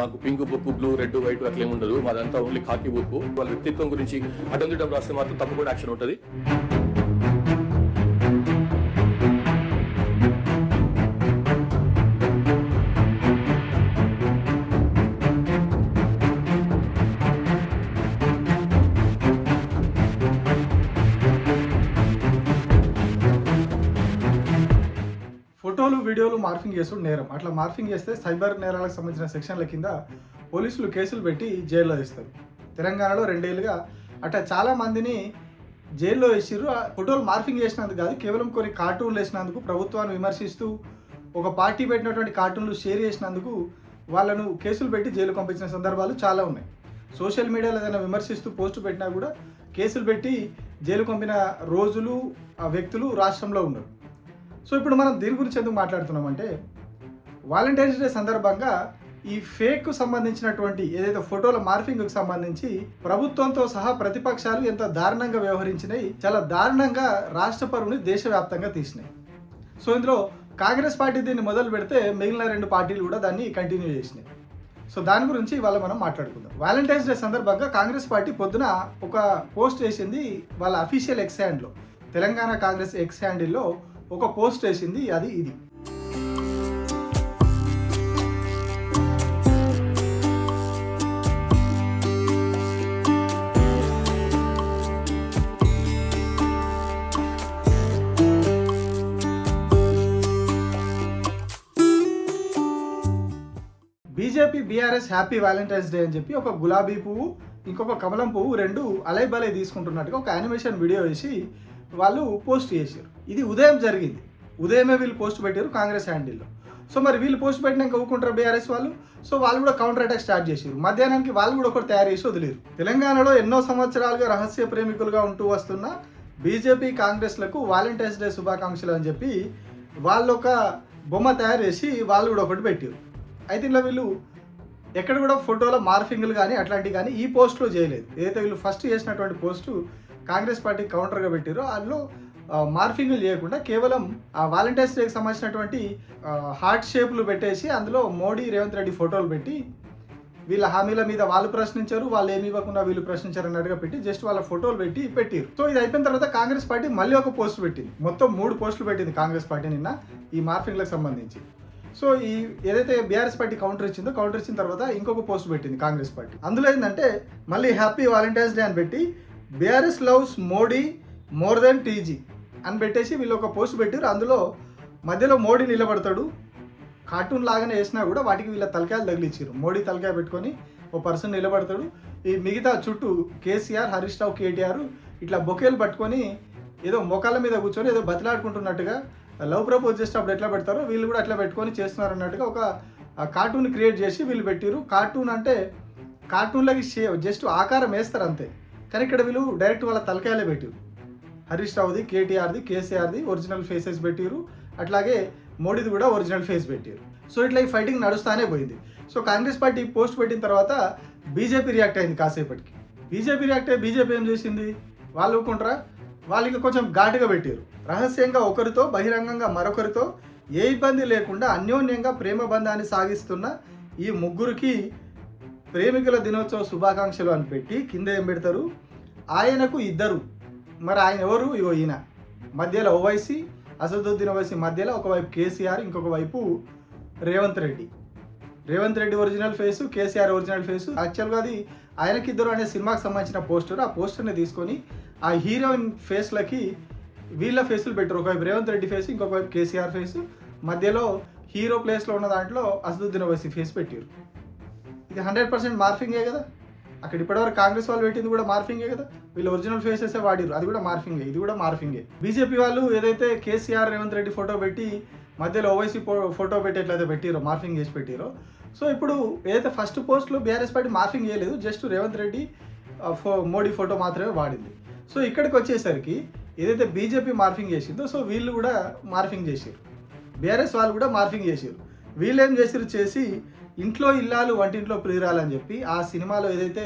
మాకు pink book blue red white అట్లా ఏమి ఉండదు. మాదంతా ఓన్లీ కాకి బుక్. వాళ్ళ వ్యక్తిత్వం గురించి అటెండ్ రాస్తే మాత్రం తప్పకుండా యాక్షన్ ఉంటుంది. ఫోటోలు వీడియోలు మార్ఫింగ్ చేసుడు నేరం. అట్లా మార్ఫింగ్ చేస్తే సైబర్ నేరాలకు సంబంధించిన సెక్షన్ల కింద పోలీసులు కేసులు పెట్టి జైల్లో వేస్తారు. తెలంగాణలో రెండేళ్ళుగా అట్లా చాలా మందిని జైల్లో వేసిర్రు. ఆ ఫోటోలు మార్ఫింగ్ చేసినందుకు కాదు కేవలం కొన్ని కార్టూన్లు వేసినందుకు ప్రభుత్వాన్ని విమర్శిస్తూ ఒక పార్టీ పెట్టినటువంటి కార్టూన్లు షేర్ చేసినందుకు వాళ్ళను కేసులు పెట్టి జైలు పంపించిన సందర్భాలు చాలా ఉన్నాయి. సోషల్ మీడియాలో ఏదైనా విమర్శిస్తూ పోస్ట్ పెట్టినా కూడా కేసులు పెట్టి జైలు పంపిన రోజులు ఆ వ్యక్తులు రాష్ట్రంలో ఉన్నారు సో ఇప్పుడు మనం దీని గురించి ఎందుకు మాట్లాడుతున్నామంటే వాలంటీర్స్ డే సందర్భంగా ఈ ఫేక్ సంబంధించినటువంటి ఏదైతే ఫోటోల మార్ఫింగ్కు సంబంధించి ప్రభుత్వంతో సహా ప్రతిపక్షాలు ఎంత దారుణంగా వ్యవహరించినాయి చాలా దారుణంగా రాష్ట్ర పరువుని దేశవ్యాప్తంగా తీసినాయి. సో ఇందులో కాంగ్రెస్ పార్టీ దీన్ని మొదలు పెడితే మిగిలిన రెండు పార్టీలు కూడా దాన్ని కంటిన్యూ చేసినాయి. సో దాని గురించి ఇవాళ మనం మాట్లాడుకుందాం. వ్యాలంటైన్స్ డే సందర్భంగా కాంగ్రెస్ పార్టీ పొద్దున ఒక పోస్ట్ వేసింది వాళ్ళ అఫీషియల్ ఎక్స్ హ్యాండ్లో తెలంగాణ కాంగ్రెస్ ఎక్స్ హ్యాండిల్లో ఒక పోస్ట్ వేసింది అది ఇది. BJP BRS happy Valentine's day అని చెప్పి ఒక గులాబీ పువ్వు ఇంకొక కమలం పువ్వు రెండు అలై బలై తీసుకుంటున్నట్టుగా ఒక యానిమేషన్ వీడియో వేసి వాళ్ళు పోస్ట్ చేశారు. ఇది ఉదయం జరిగింది. ఉదయమే వీళ్ళు పోస్ట్ పెట్టారు కాంగ్రెస్ హ్యాండిల్లో. సో మరి వీళ్ళు పోస్ట్ పెట్టినాక ఊకుంటారు బీఆర్ఎస్ వాళ్ళు? సో వాళ్ళు కూడా కౌంటర్ అటాక్ స్టార్ట్ చేశారు. మధ్యాహ్నానికి వాళ్ళు కూడా ఒకటి తయారు చేసి వదిలేరు. తెలంగాణలో ఎన్నో సంవత్సరాలుగా రహస్య ప్రేమికులుగా ఉంటూ వస్తున్న బీజేపీ కాంగ్రెస్లకు వాలంటైన్స్ డే శుభాకాంక్షలు అని చెప్పి వాళ్ళు ఒక బొమ్మ తయారు చేసి వాళ్ళు కూడా ఒకటి పెట్టారు. అయితే ఇలా వీళ్ళు ఎక్కడ కూడా ఫోటోలో మార్ఫింగ్లు కానీ అట్లాంటివి కానీ ఈ పోస్ట్లో చేయలేదు. ఏదైతే వీళ్ళు ఫస్ట్ చేసినటువంటి పోస్టు కాంగ్రెస్ పార్టీ కౌంటర్గా పెట్టారో అందులో మార్ఫింగ్లు చేయకుండా కేవలం ఆ వాలంటీర్స్ డేకి సంబంధించినటువంటి హార్ట్ షేప్లు పెట్టేసి అందులో మోడీ రేవంత్ రెడ్డి ఫోటోలు పెట్టి వీళ్ళ హామీల మీద వాళ్ళు ప్రశ్నించారు వాళ్ళు ఏమి ఇవ్వకుండా వీళ్ళు ప్రశ్నించారు అన్నట్టుగా పెట్టి జస్ట్ వాళ్ళ ఫోటోలు పెట్టి పెట్టారు. సో ఇది అయిపోయిన తర్వాత కాంగ్రెస్ పార్టీ మళ్ళీ ఒక పోస్ట్ పెట్టింది. మొత్తం మూడు పోస్టులు పెట్టింది కాంగ్రెస్ పార్టీ నిన్న ఈ మార్ఫింగ్లకు సంబంధించి. సో ఈ ఏదైతే బీఆర్ఎస్ పార్టీ కౌంటర్ ఇచ్చిందో కౌంటర్ ఇచ్చిన తర్వాత ఇంకొక పోస్ట్ పెట్టింది కాంగ్రెస్ పార్టీ. అందులో ఏంటంటే మళ్ళీ హ్యాపీ వాలంటైన్స్ డే అని పెట్టి BRS loves Modi more than TG. అని పెట్టేసి వీళ్ళు ఒక పోస్ట్ పెట్టారు. అందులో మధ్యలో మోడీ నిలబడతాడు. కార్టూన్ లాగానే వేసినా కూడా వాటికి వీళ్ళ తలకాయలు తగిలిచ్చారు. మోడీ తలకాయ పెట్టుకొని ఓ పర్సన్ నిలబడతాడు. ఈ మిగతా చుట్టూ కేసీఆర్ హరీష్ రావు కేటీఆర్ ఇట్లా బొకేలు పట్టుకొని ఏదో మొక్కల మీద కూర్చొని ఏదో బతిలాడుకుంటున్నట్టుగా లవ్ ప్రపోజ్ చేసేటప్పుడు ఎట్లా పెడతారో వీళ్ళు కూడా అట్లా పెట్టుకొని చేస్తున్నారు అన్నట్టుగా ఒక కార్టూన్ క్రియేట్ చేసి వీళ్ళు పెట్టారు. కార్టూన్ అంటే కార్టూన్లకి షే జస్ట్ ఆకారం వేస్తారు అంతే. కానీ ఇక్కడ వీళ్ళు డైరెక్ట్ వాళ్ళ తలకాయలే పెట్టారు. హరీష్ రావుది కేటీఆర్ది కేసీఆర్ది ఒరిజినల్ ఫేసెస్ పెట్టిరు అట్లాగే మోడీది కూడా ఒరిజినల్ ఫేస్ పెట్టారు సో ఇట్లా ఈ ఫైటింగ్ నడుస్తానే పోయింది. సో కాంగ్రెస్ పార్టీ పోస్ట్ పెట్టిన తర్వాత బీజేపీ రియాక్ట్ అయింది కాసేపటికి. బీజేపీ రియాక్ట్ అయ్యి బీజేపీ ఏం చేసింది? వాళ్ళు ఒప్పుకుంటారా వాళ్ళకి కొంచెం ఘాటుగా పెట్టారు రహస్యంగా ఒకరితో బహిరంగంగా మరొకరితో ఏ ఇబ్బంది లేకుండా అన్యోన్యంగా ప్రేమ బంధాన్ని సాగిస్తున్న ఈ ముగ్గురికి ప్రేమికుల దినోత్సవ శుభాకాంక్షలు అని పెట్టి కింద ఏం పెడతారు? ఆయనకు ఇద్దరు. మరి ఆయన ఎవరు? ఇగో ఈయన. మధ్యలో ఓవైసీ అసదుద్దీన్ ఓవైసీ మధ్యలో ఒకవైపు కేసీఆర్ ఇంకొక వైపు Revanth Reddy. Revanth Reddy original face KCR original face. యాక్చువల్గా అది ఆయనకిద్దరు అనే సినిమాకి సంబంధించిన పోస్టర్. ఆ పోస్టర్ని తీసుకొని ఆ హీరోయిన్ ఫేస్లకి వీళ్ళ ఫేసులు పెట్టారు. ఒకవైపు రేవంత్ రెడ్డి ఫేస్ ఇంకొక వైపు కేసీఆర్ ఫేస్. మధ్యలో హీరో ప్లేస్లో ఉన్న దాంట్లో అసదుద్దీన్ ఓవైసీ ఫేస్ పెట్టారు ఇది హండ్రెడ్ పర్సెంట్ మార్ఫింగే కదా? అక్కడ ఇప్పటివరకు కాంగ్రెస్ వాళ్ళు పెట్టింది కూడా మార్ఫింగే కదా. వీళ్ళు ఒరిజినల్ ఫేసెస్ వాడిరు అది కూడా మార్ఫింగే ఇది కూడా మార్ఫింగే. బీజేపీ వాళ్ళు ఏదైతే కేసీఆర్ రేవంత్ రెడ్డి ఫోటో పెట్టి మధ్యలో ఓవైసీ ఫోటో పెట్టి ఎట్లయితే పెట్టిరో మార్ఫింగ్ చేసి పెట్టిరో సో ఇప్పుడు ఏదైతే ఫస్ట్ పోస్ట్లో బీఆర్ఎస్ పార్టీ మార్ఫింగ్ చేయలేదు జస్ట్ రేవంత్ రెడ్డి ఫో మోడీ ఫోటో మాత్రమే వాడింది. సో ఇక్కడికి వచ్చేసరికి ఏదైతే బీజేపీ మార్ఫింగ్ చేసిందో సో వీళ్ళు కూడా మార్ఫింగ్ చేసారు బీఆర్ఎస్ వాళ్ళు కూడా మార్ఫింగ్ చేసారు వీళ్ళు ఏం చేసారు చేసి ఇంట్లో ఇల్లాలు వంటింట్లో ప్రియురాలని చెప్పి ఆ సినిమాలో ఏదైతే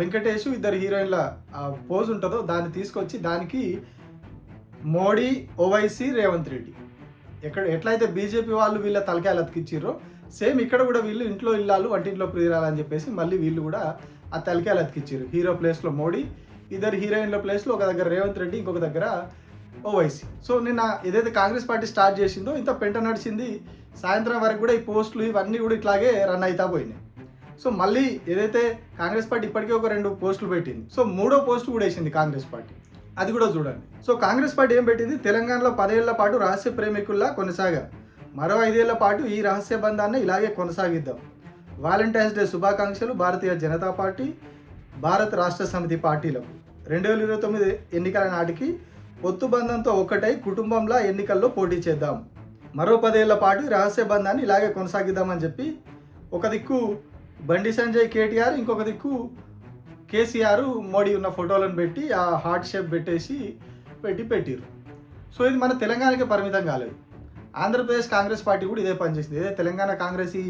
వెంకటేష్ ఇద్దరు హీరోయిన్ల పోజ్ ఉంటుందో దాన్ని తీసుకొచ్చి దానికి మోడీ ఓవైసీ రేవంత్ రెడ్డి. ఎక్కడ ఎట్లయితే బీజేపీ వాళ్ళు వీళ్ళ తలకాయలు అతికిచ్చిర్రో సేమ్ ఇక్కడ కూడా వీళ్ళు ఇంట్లో ఇల్లాలు వంటింట్లో ప్రియురాలని చెప్పేసి మళ్ళీ వీళ్ళు కూడా ఆ తలకాయలు అతికిచ్చారు హీరో ప్లేస్లో మోడీ ఇద్దరు హీరోయిన్ల ప్లేస్లో ఒక దగ్గర రేవంత్ రెడ్డి ఇంకొక దగ్గర ఓవైసీ. సో నిన్న ఏదైతే కాంగ్రెస్ పార్టీ స్టార్ట్ చేసిందో ఇంత పెంట నడిచింది సాయంత్రం వరకు కూడా ఈ పోస్టులు ఇవన్నీ కూడా ఇట్లాగే రన్ అవుతా పోయినాయి. సో మళ్ళీ ఏదైతే కాంగ్రెస్ పార్టీ ఇప్పటికే ఒక రెండు పోస్టులు పెట్టింది సో మూడో పోస్ట్ కూడా వేసింది కాంగ్రెస్ పార్టీ. అది కూడా చూడండి. సో కాంగ్రెస్ పార్టీ ఏం పెట్టింది? తెలంగాణలో పదేళ్ళ పాటు రహస్య ప్రేమికుల్లా కొనసాగా మరో ఐదేళ్ళ పాటు ఈ రహస్య బంధాన్ని ఇలాగే కొనసాగిద్దాం. వాలంటైన్స్ డే శుభాకాంక్షలు భారతీయ జనతా పార్టీ భారత రాష్ట్ర సమితి పార్టీలకు. రెండు వేల ఇరవై తొమ్మిది ఎన్నికల నాటికి పొత్తు బంధంతో ఒక్కటై కుటుంబంలా ఎన్నికల్లో పోటీ చేద్దాం. మరో పదేళ్ళ పాటు రహస్య బంధాన్ని ఇలాగే కొనసాగిద్దామని చెప్పి ఒక దిక్కు బండి సంజయ్ కేటీఆర్ ఇంకొక దిక్కు కేసీఆర్ మోడీ ఉన్న ఫోటోలను పెట్టి ఆ హార్ట్ షేప్ పెట్టేసి పెట్టి పెట్టిరు సో ఇది మన తెలంగాణకి పరిమితం కాలేదు. ఆంధ్రప్రదేశ్ కాంగ్రెస్ పార్టీ కూడా ఇదే పనిచేసింది ఏదైతే తెలంగాణ కాంగ్రెస్ ఈ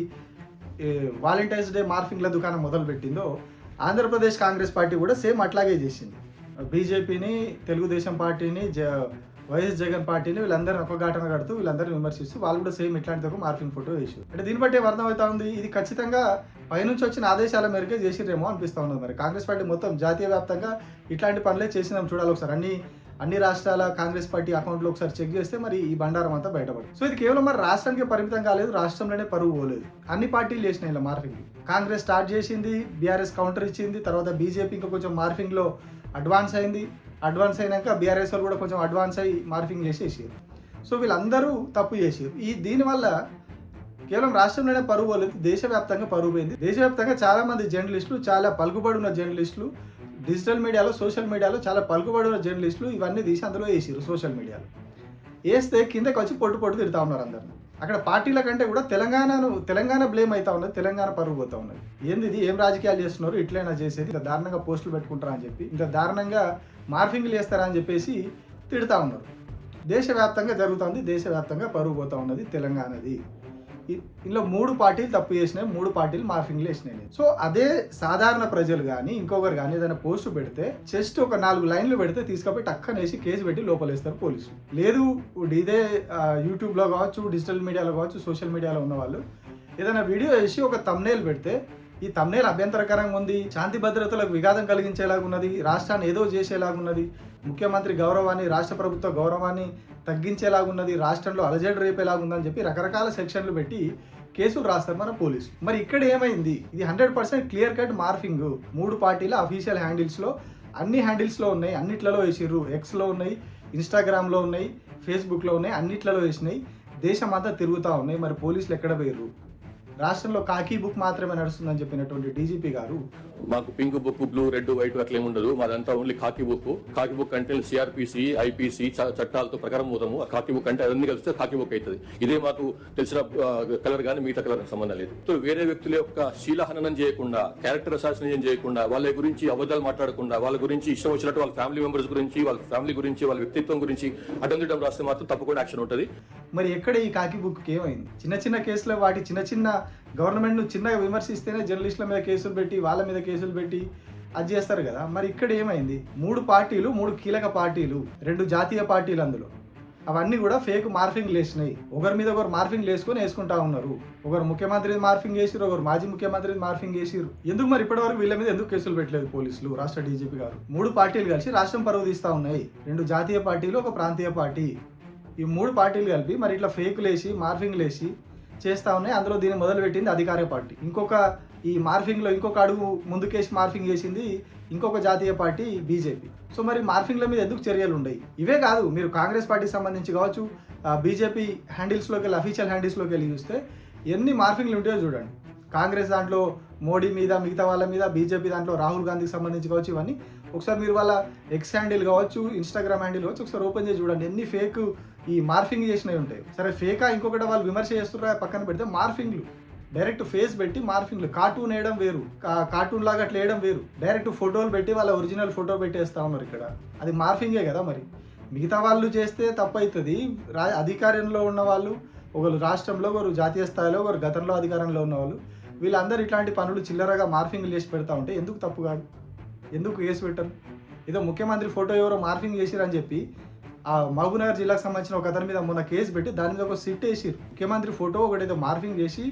వాలంటైన్స్ డే మార్ఫింగ్ల దుకాణం మొదలు పెట్టిందో ఆంధ్రప్రదేశ్ కాంగ్రెస్ పార్టీ కూడా సేమ్ అట్లాగే చేసింది. బీజేపీని తెలుగుదేశం పార్టీని జ వైఎస్ జగన్ పార్టీని వీళ్ళందరిని ఒక ఘటన కడుతూ వీళ్ళందరూ విమర్శిస్తూ వాళ్ళు కూడా సేమ్ ఇట్లాంటి ఒక మార్ఫింగ్ ఫోటో వేసారు అంటే దీన్ని బట్టి ఏం అర్థమవుతా ఉంది ఇది ఖచ్చితంగా పైనుంచి వచ్చిన ఆదేశాల మేరకే చేసిరేమో అనిపిస్తూ ఉన్నది మరి. కాంగ్రెస్ పార్టీ మొత్తం జాతీయ వ్యాప్తంగా ఇట్లాంటి పనులే చేసినాం చూడాలి ఒకసారి. అన్ని అన్ని రాష్ట్రాల కాంగ్రెస్ పార్టీ అకౌంట్లో ఒకసారి చెక్ చేస్తే మరి ఈ బండారం అంతా బయటపడు సో ఇది కేవలం మరి రాష్ట్రానికి పరిమితం కాలేదు రాష్ట్రంలోనే పరువు పోలేదు. అన్ని పార్టీలు చేసినాయి ఇలా మార్ఫింగ్. కాంగ్రెస్ స్టార్ట్ చేసింది బీఆర్ఎస్ కౌంటర్ ఇచ్చింది తర్వాత బీజేపీ ఇంకా కొంచెం మార్ఫింగ్లో అడ్వాన్స్ అయింది. అడ్వాన్స్ అయినాక బీఆర్ఎస్ వాళ్ళు కూడా కొంచెం అడ్వాన్స్ అయ్యి మార్ఫింగ్ చేసేసారు సో వీళ్ళందరూ తప్పు చేసారు ఈ దీనివల్ల కేవలం రాష్ట్రంలోనే పరువు పోలేదు దేశవ్యాప్తంగా పరువు పోయింది. దేశవ్యాప్తంగా చాలా మంది జర్నలిస్టులు చాలా పలుకుబడి ఉన్న జర్నలిస్టులు డిజిటల్ మీడియాలో సోషల్ మీడియాలో చాలా పలుకుబడి ఉన్న జర్నలిస్టులు ఇవన్నీ తీసి అందులో వేసారు సోషల్ మీడియాలో వేస్తే కిందకి వచ్చి పొట్టు పొట్టు తిడతా ఉన్నారు అందరిని. అక్కడ పార్టీల కంటే కూడా తెలంగాణను తెలంగాణ బ్లేమ్ అవుతా ఉన్నది తెలంగాణ పరుగు పోతా ఉన్నది. ఏంది ఇది? ఏం రాజకీయాలు చేస్తున్నారు? ఇట్లైనా చేసేది ఇంకా దారుణంగా పోస్టులు పెట్టుకుంటారా అని చెప్పి ఇంత దారుణంగా మార్ఫింగ్లు చేస్తారా అని చెప్పేసి తిడతా ఉన్నారు. దేశవ్యాప్తంగా జరుగుతుంది దేశవ్యాప్తంగా పరుగు పోతా ఉన్నది తెలంగాణది. ఇందులో మూడు పార్టీలు తప్పు చేసినాయి మూడు పార్టీలు మార్ఫింగ్లు వేసినాయి. సో అదే సాధారణ ప్రజలు కానీ ఇంకొకరు కానీ ఏదైనా పోస్ట్ పెడితే జస్ట్ ఒక నాలుగు లైన్లు పెడితే తీసుకపోయి టక్కనేసి కేసు పెట్టి లోపలేస్తారు పోలీసులు. లేదు ఇదే యూట్యూబ్లో కావచ్చు డిజిటల్ మీడియాలో కావచ్చు సోషల్ మీడియాలో ఉన్న వాళ్ళు ఏదైనా వీడియో వేసి ఒక తమ్నేల్ పెడితే ఈ తమ్నేల్ అభ్యంతరకరంగా ఉంది శాంతి భద్రతలకు విఘాతం కలిగించేలాగా ఉన్నది రాష్ట్రాన్ని ఏదో చేసేలాగా ఉన్నది ముఖ్యమంత్రి గౌరవాన్ని రాష్ట్ర ప్రభుత్వ గౌరవాన్ని తగ్గించేలాగా ఉన్నది రాష్ట్రంలో అలజడి రేపేలాగా ఉందని చెప్పి రకరకాల సెక్షన్లు పెట్టి కేసులు రాస్తారు మన పోలీసు మరి ఇక్కడ ఏమైంది? ఇది hundred percent clear cut morphing. మూడు పార్టీల అఫీషియల్ హ్యాండిల్స్లో అన్ని హ్యాండిల్స్లో ఉన్నాయి అన్నిట్లలో వేసిర్రు. ఎక్స్లో ఉన్నాయి ఇన్స్టాగ్రామ్లో ఉన్నాయి ఫేస్బుక్లో ఉన్నాయి అన్నిట్లలో వేసినాయి. దేశం అంతా తిరుగుతూ ఉన్నాయి. మరి పోలీసులు ఎక్కడ పోయిర్రు? రాష్ట్రంలో కాకీ బుక్ మాత్రమే నడుస్తుందని చెప్పినటువంటి డీజీపీ గారు మాకు pink book blue red white అట్లా ఉండదు. మాదంతా only khaki book. Khaki book అంటే సిఆర్పిసి ఐపీసీ చట్టాలతో ప్రకారం పోతాము. ఆ కాకి బుక్ అంటే అవన్నీ కలిస్తే కాకి బుక్ అవుతుంది ఇదే మాకు తెలిసిన కలర్ కానీ మిగతా కలర్ సంబంధం లేదు. సో వేరే వ్యక్తుల యొక్క శీలహననం చేయకుండా క్యారెక్టర్ అసాసినేషన్ చేయకుండా వాళ్ళ గురించి అబద్ధాలు మాట్లాడకుండా వాళ్ళ గురించి ఇష్టం వచ్చినట్టు వాళ్ళ ఫ్యామిలీ మెంబర్స్ గురించి వాళ్ళ ఫ్యామిలీ గురించి వాళ్ళ వ్యక్తిత్వం గురించి అడ్డం రాస్తే మాత్రం తప్పకుండా యాక్షన్ ఉంటుంది. మరి ఎక్కడ ఈ కాకి బుక్ ఏమైంది? చిన్న చిన్న కేసులో వాటి చిన్న చిన్న గవర్నమెంట్ను చిన్నగా విమర్శిస్తేనే జర్నలిస్టుల మీద కేసులు పెట్టి వాళ్ళ మీద కేసులు పెట్టి అది చేస్తారు కదా. మరి ఇక్కడ ఏమైంది? మూడు పార్టీలు మూడు కీలక పార్టీలు రెండు జాతీయ పార్టీలు అందులో. అవన్నీ కూడా ఫేక్ మార్ఫింగ్ లేసినాయి. ఒకరి మీద ఒకరు మార్ఫింగ్ లేసుకొని వేసుకుంటా ఉన్నారు. ఒకరు ముఖ్యమంత్రి మార్ఫింగ్ చేసిరు ఒకరు మాజీ ముఖ్యమంత్రి మార్ఫింగ్ చేసిరు ఎందుకు మరి ఇప్పటివరకు వీళ్ళ మీద ఎందుకు కేసులు పెట్టలేదు పోలీసులు రాష్ట్ర డీజీపీ గారు? మూడు పార్టీలు కలిసి రాష్ట్రం పరువు తీస్తా ఉన్నాయి. రెండు జాతీయ పార్టీలు ఒక ప్రాంతీయ పార్టీ. ఈ మూడు పార్టీలు కలిపి మరి ఇట్లా ఫేక్ లేచి మార్ఫింగ్ లేచి చేస్తా ఉన్నాయి. అందులో దీన్ని మొదలుపెట్టింది అధికార పార్టీ. ఇంకొక ఈ మార్ఫింగ్లో ఇంకొక అడుగు ముందుకేసి మార్ఫింగ్ చేసింది ఇంకొక జాతీయ పార్టీ బీజేపీ. సో మరి మార్ఫింగ్ల మీద ఎందుకు చర్యలు ఉన్నాయి ఇవే కాదు మీరు కాంగ్రెస్ పార్టీకి సంబంధించి కావచ్చు బీజేపీ హ్యాండిల్స్లోకి వెళ్ళి అఫీషియల్ హ్యాండిల్స్లోకి వెళ్ళి చూస్తే ఎన్ని మార్ఫింగ్లు ఉంటాయో చూడండి. కాంగ్రెస్ దాంట్లో మోడీ మీద మిగతా వాళ్ళ మీద బీజేపీ దాంట్లో రాహుల్ గాంధీకి సంబంధించి కావచ్చు ఇవన్నీ ఒకసారి మీరు వాళ్ళ ఎక్స్ హ్యాండిల్ కావచ్చు ఇన్స్టాగ్రామ్ హ్యాండిల్ కావచ్చు ఒకసారి ఓపెన్ చేసి చూడండి. ఎన్ని ఫేక్ ఈ మార్ఫింగ్ చేసినవి ఉంటాయి. సరే ఫేకా ఇంకొకటి వాళ్ళు విమర్శ చేస్తున్నారా పక్కన పెడితే మార్ఫింగ్లు. డైరెక్ట్ ఫేస్ పెట్టి మార్ఫింగ్లు. కార్టూన్ వేయడం వేరు. కార్టూన్ లాగా అట్లా వేయడం వేరు. డైరెక్ట్ ఫోటోలు పెట్టి వాళ్ళ ఒరిజినల్ ఫోటో పెట్టేస్తా ఉన్నారు ఇక్కడ. అది మార్ఫింగే కదా మరి. మిగతా వాళ్ళు చేస్తే తప్పు అవుతుంది రా అధికారంలో ఉన్న వాళ్ళు ఒకరు రాష్ట్రంలో ఒకరు జాతీయ స్థాయిలో ఒకరు గతంలో అధికారంలో ఉన్న వాళ్ళు వీళ్ళందరూ ఇట్లాంటి పనులు చిల్లరగా మార్ఫింగ్లు చేసి పెడతా ఉంటే ఎందుకు తప్పు కాదు? ఎందుకు కేసు పెట్టరు? ఏదో ముఖ్యమంత్రి ఫోటో ఎవరో మార్ఫింగ్ చేసిరని చెప్పి ఆ మహబూబ్నగర్ జిల్లాకు సంబంధించిన ఒక అతని మీద మొన్న కేసు పెట్టి దాని మీద ఒక సిట్ వేసిరు ముఖ్యమంత్రి ఫోటో ఒకటి ఏదో మార్ఫింగ్ చేసి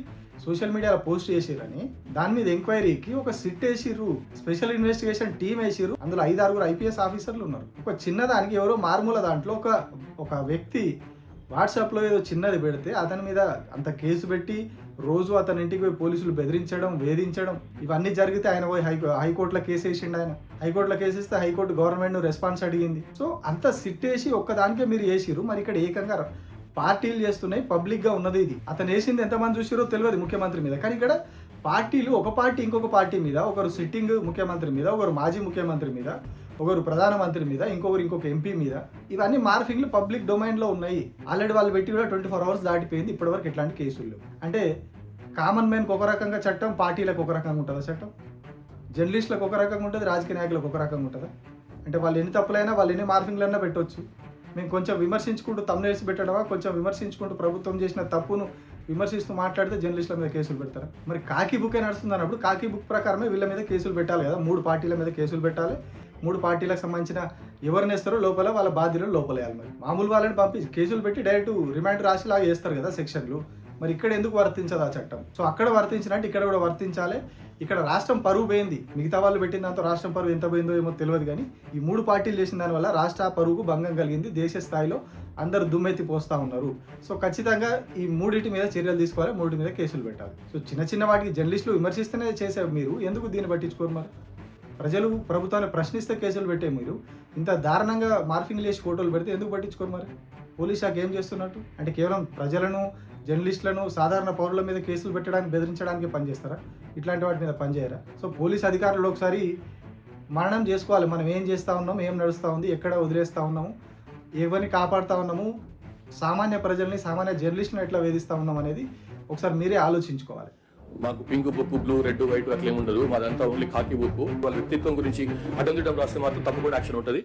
సోషల్ మీడియాలో పోస్ట్ చేసిరని దాని మీద ఎంక్వైరీకి ఒక సిట్ వేసిర్రు. స్పెషల్ ఇన్వెస్టిగేషన్ టీం వేసిర్రు. అందులో ఐదు ఆరుగురు ఐపీఎస్ ఆఫీసర్లు ఉన్నారు. ఒక చిన్నదానికి ఎవరో మారుమూల దాంట్లో ఒక ఒక వ్యక్తి వాట్సాప్లో ఏదో చిన్నది పెడితే అతని మీద అంత కేసు పెట్టి రోజు అతని ఇంటికి పోయి పోలీసులు బెదిరించడం వేధించడం ఇవన్నీ జరిగితే ఆయన పోయి హై హైకోర్టులో కేసు వేసిండు ఆయన. హైకోర్టులో కేసు ఇస్తే హైకోర్టు గవర్నమెంట్ రెస్పాన్స్ అడిగింది. సో అంత సిట్టేసి ఒక్కదానికే మీరు వేసిరు మరి ఇక్కడ ఏకంగా పార్టీలు చేస్తున్నాయి పబ్లిక్గా ఉన్నది ఇది. అతను వేసింది ఎంతమంది చూసిరో తెలియదు ముఖ్యమంత్రి మీద. కానీ ఇక్కడ పార్టీలు ఒక పార్టీ ఇంకొక పార్టీ మీద ఒకరు సిట్టింగ్ ముఖ్యమంత్రి మీద ఒకరు మాజీ ముఖ్యమంత్రి మీద ఒకరు ప్రధానమంత్రి మీద ఇంకొకరు ఇంకొక ఎంపీ మీద. ఇవన్నీ మార్ఫింగ్లు పబ్లిక్ డొమైన్లో ఉన్నాయి. ఆల్రెడీ వాళ్ళు పెట్టి కూడా ట్వంటీ ఫోర్ అవర్స్ దాటిపోయింది. ఇప్పటివరకు ఎట్లాంటి కేసులు అంటే కామన్ మ్యాన్కి ఒక రకంగా చట్టం పార్టీలకు ఒక రకంగా ఉంటుందా చట్టం? జర్నలిస్టులకు ఒక రకంగా ఉంటుంది? రాజకీయ నాయకులకు ఒక రకంగా ఉంటుందా? అంటే వాళ్ళు ఎన్ని తప్పులైనా వాళ్ళు ఎన్ని మార్ఫింగ్లైనా పెట్టొచ్చు. మేము కొంచెం విమర్శించుకుంటూ తమ్నేల్స్ పెట్టడమా? కొంచెం విమర్శించుకుంటూ ప్రభుత్వం చేసిన తప్పును విమర్శిస్తూ మాట్లాడితే జర్నలిస్టుల మీద కేసులు పెడతారు? మరి కాకి బుక్ నడుస్తుంది అన్నప్పుడు కాకి బుక్ ప్రకారమే వీళ్ళ మీద కేసులు పెట్టాలి కదా. మూడు పార్టీల మీద కేసులు పెట్టాలి. మూడు పార్టీలకు సంబంధించిన ఎవరిని వేస్తారో లోపల వాళ్ళ బాధ్యులను లోపలేయాలి మరి. మామూలు వాళ్ళని పంపించి కేసులు పెట్టి డైరెక్ట్ రిమాండ్ రాసి లాగా చేస్తారు కదా సెక్షన్లు. మరి ఇక్కడ ఎందుకు వర్తించదు ఆ చట్టం? సో అక్కడ వర్తించినట్టు ఇక్కడ కూడా వర్తించాలి. ఇక్కడ రాష్ట్రం పరువు పోయింది. మిగతా వాళ్ళు పెట్టిన దాంతో రాష్ట్రం పరువు ఎంత పోయిందో ఏమో తెలియదు కానీ ఈ మూడు పార్టీలు చేసిన దానివల్ల రాష్ట్ర పరువుకు భంగం కలిగింది. దేశ స్థాయిలో అందరూ దుమ్మెత్తి పోస్తా ఉన్నారు. సో ఖచ్చితంగా ఈ మూడింటి మీద చర్యలు తీసుకోవాలి. మూడింటి మీద కేసులు పెట్టాలి. సో చిన్న చిన్న వాటికి జర్నలిస్టులు విమర్శిస్తేనే చేశారు మీరు. ఎందుకు దీన్ని పట్టించుకోరు మరి? ప్రజలు ప్రభుత్వాన్ని ప్రశ్నిస్తే కేసులు పెట్టే మీరు. ఇంత దారుణంగా మార్ఫింగ్ లేచి ఫోటోలు పెడితే ఎందుకు పట్టించుకోరు మరి? పోలీస్ శాఖ ఏం చేస్తున్నట్టు? అంటే కేవలం ప్రజలను జర్నలిస్టులను సాధారణ పౌరుల మీద కేసులు పెట్టడానికి బెదిరించడానికి పనిచేస్తారా ఇట్లాంటి వాటి మీద పనిచేయరా సో పోలీస్ అధికారులు ఒకసారి మరణం చేసుకోవాలి. మనం ఏం చేస్తూ ఉన్నాం ఏం నడుస్తూ ఉంది ఎక్కడ వదిలేస్తూ ఉన్నాము ఎవరిని కాపాడుతూ ఉన్నాము సామాన్య ప్రజల్ని సామాన్య జర్నలిస్టులను ఎట్లా వేధిస్తూ ఉన్నాం అనేది ఒకసారి మీరే ఆలోచించుకోవాలి. మాకు pink book blue red white అట్లా ఉండదు. మాదంతా ఓన్లీ కాకి బుక్ వాళ్ళ వ్యక్తిత్వం గురించి అటెందుటం రాస్తే మాత్రం తప్పకుండా యాక్షన్ ఉంటుంది.